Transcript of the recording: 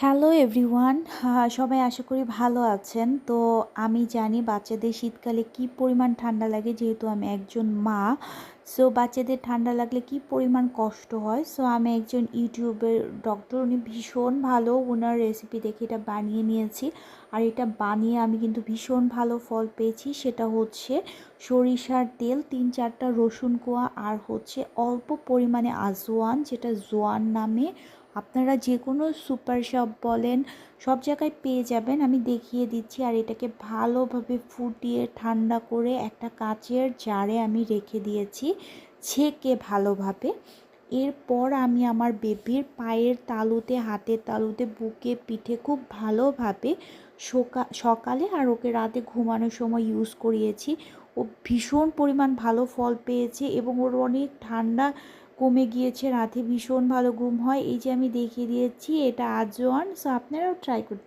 Hello everyone সবাই আশা করি ভালো আছেন। তো আমি জানি বাচ্চাদের শীতকালে কি পরিমাণ ঠান্ডা লাগে, যেহেতু আমি একজন মা। সো বাচ্চাদের ঠান্ডা লাগলে কি পরিমাণ কষ্ট হয়? সো আমি একজন ইউটিউবের ডক্টর উনি ভীষণ ভালো ওনার রেসিপি দেখে এটা বানিয়ে নিয়েছি। আর এটা বানিয়ে আমি কিন্তু ভীষণ ভালো ফল পেয়েছি। সেটা হচ্ছে সরিষার তেল, তিন চারটা রসুন কোয়া, আর হচ্ছে অল্প পরিমাণে আজওয়ান যেটা জোয়ান নামে। আপনারা যে কোনো সুপার শপ বলেন, সব জায়গায় পেয়ে যাবেন। আমি দেখিয়ে দিচ্ছি আর এটাকে ভালোভাবে ফুটিয়ে ঠান্ডা করে একটা কাচের জারে আমি রেখে দিয়েছি ছেঁকে ভালোভাবে। এরপর আমি আমার বেবির পায়ের তালুতে, হাতের তালুতে, বুকে, পিঠে খুব ভালোভাবে সকালে আর ওকে রাতে ঘুমানোর সময় ইউজ করিয়েছি। ও ভীষণ পরিমাণ ভালো ফল পেয়েছে এবং ওর অনেক ঠান্ডা কমে গিয়েছে, রাতে ভীষণ ভালো ঘুম হয়। এই যে আমি দেখিয়ে দিয়েছি, এটা আজওয়ান সো আপনারাও ট্রাই করতে